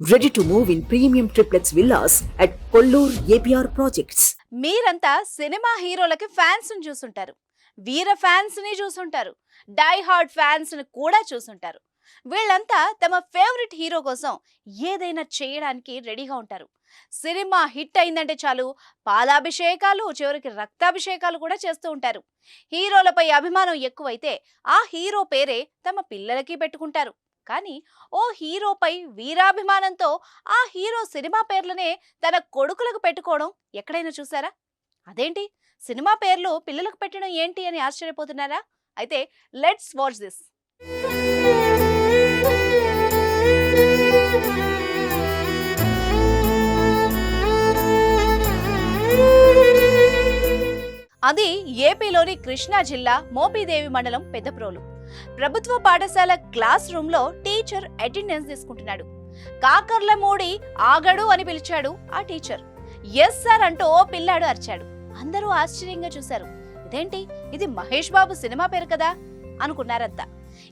Ready to move in premium triplex villas at Kollur APR projects మీరంతా cinema హీరోలకి ఫ్యాన్స్ని చూసుంటారు. వీర ఫ్యాన్స్ని చూసుంటారు. డై హార్డ్ ఫ్యాన్స్ని కూడా చూసుంటారు. వీళ్ళంతా తమ ఫేవరెట్ హీరో కోసం ఏదైనా చేయడానికి రెడీగా ఉంటారు. సినిమా హిట్ అయిందంటే చాలు పాలాభిషేకాలు చివరికి రక్తాభిషేకాలు కూడా చేస్తూ ఉంటారు. హీరోలపై అభిమానం ఎక్కువైతే ఆ హీరో పేరే తమ పిల్లలకి పెట్టుకుంటారు. కానీ ఓ హీరోపై వీరాభిమానంతో ఆ హీరో సినిమా పేర్లనే తన కొడుకులకు పెట్టుకోవడం ఎక్కడైనా చూసారా? అదేంటి? సినిమా పేర్లు పిల్లలకు పెట్టడం ఏంటి అని ఆశ్చర్యపోతున్నారా? అయితే లెట్స్ వాచ్ దిస్. అది ఏపీలోని కృష్ణా జిల్లా మోపిదేవి మండలం పెద్దప్రోలు. ప్రభుత్వ పాఠశాల క్లాస్ రూమ్లో టీచర్ అటెండెన్స్ తీసుకుంటున్నాడు. కాకర్ల మూడి ఆగడు అని పిలిచాడు ఆ టీచర్. ఎస్ సార్ అంటూ ఓ పిల్లాడు అరిచాడు. అందరూ ఆశ్చర్యంగా చూశారు. ఇదేంటి? ఇది మహేష్ బాబు సినిమా పేరు కదా? అనుకున్నారంతా.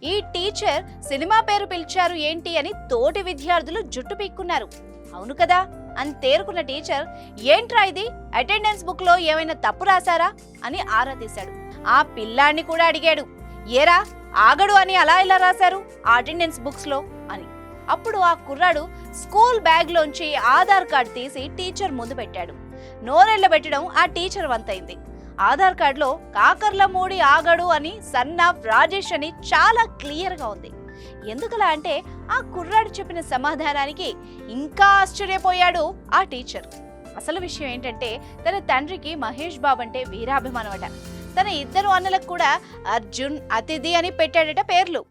ఈ టీచర్ సినిమా పేరు పిలిచారు ఏంటి అని తోటి విద్యార్థులు జుట్టు పీక్కున్నారు. అవును కదా అని తేరుకున్న టీచర్ ఏంట్రా ఇది? అటెండెన్స్ బుక్లో ఏమైనా తప్పు రాశారా? అని ఆరా తీశాడు. ఆ పిల్లాన్ని కూడా అడిగాడు. ఏరా ఆగడు అని అలా ఇలా రాశారు? ఆ అటెండెన్స్ బుక్స్లో అని. అప్పుడు ఆ కుర్రాడు స్కూల్ బ్యాగ్ లోంచి ఆధార్ కార్డ్ తీసి టీచర్ ముందు పెట్టాడు. నోరెళ్ళ పెట్టడం ఆ టీచర్ వంతైంది. ఆధార్ కార్డులో కాకర్ల మూడి ఆగడు అని సన్ ఆఫ్ రాజేష్ అని చాలా క్లియర్గా ఉంది. ఎందుకలా అంటే ఆ కుర్రాడు చెప్పిన సమాధానానికి ఇంకా ఆశ్చర్యపోయాడు ఆ టీచర్. అసలు విషయం ఏంటంటే తన తండ్రికి మహేష్ బాబు అంటే వీరాభిమానం అట. తన ఇద్దరు అన్నలకు కూడా అర్జున్ అతిథి అని పెట్టాడట పేర్లు.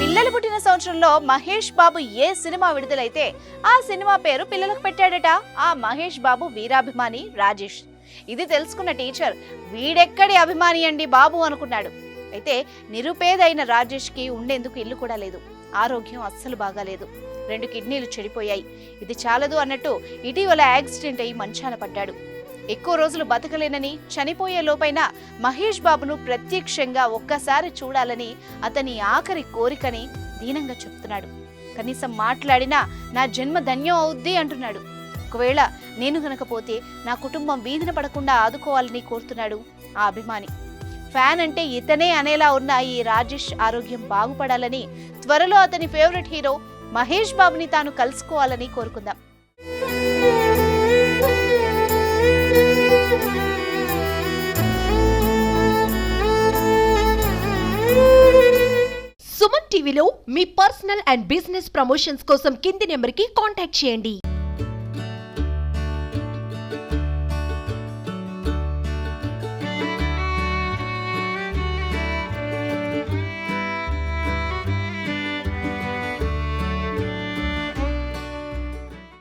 పిల్లలు పుట్టిన సంవత్సరంలో మహేష్ బాబు ఏ సినిమా విడుదలైతే ఆ సినిమా పేరు పిల్లలకు పెట్టాడట. ఆ మహేష్ బాబు వీరాభిమాని రాజేష్. ఇది తెలుసుకున్న టీచర్ వీడెక్కడి అభిమాని అండి బాబు అనుకున్నాడు. అయితే నిరుపేదైన రాజేష్కి ఉండేందుకు ఇల్లు కూడా లేదు. ఆరోగ్యం అస్సలు బాగాలేదు. రెండు కిడ్నీలు చెడిపోయాయి. ఇది చాలదు అన్నట్టు ఇటీవల యాక్సిడెంట్ అయి మంచాన పడ్డాడు. ఎక్కువ రోజులు బతకలేనని చనిపోయే లోపైన మహేష్ బాబును ప్రత్యక్షంగా ఒక్కసారి చూడాలని అతని ఆఖరి కోరికని దీనంగా చెప్తున్నాడు. కనీసం మాట్లాడినా నా జన్మ ధన్యం అవుద్ది అంటున్నాడు. ఒకవేళ నేను కనకపోతే నా కుటుంబం వీధిన పడకుండా ఆదుకోవాలని కోరుతున్నాడు ఆ అభిమాని. ఫ్యాన్ అంటే ఇతనే అనేలా ఉన్న ఈ రాజేష్ ఆరోగ్యం బాగుపడాలని త్వరలో అతని ఫేవరెట్ హీరో మహేష్ బాబుని తాను కలుసుకోవాలని కోరుకుందాం. సుమన్ టీవీలో మీ పర్సనల్ అండ్ బిజినెస్ ప్రమోషన్స్ కోసం కింది నెంబర్కి కాంటాక్ట్ చేయండి.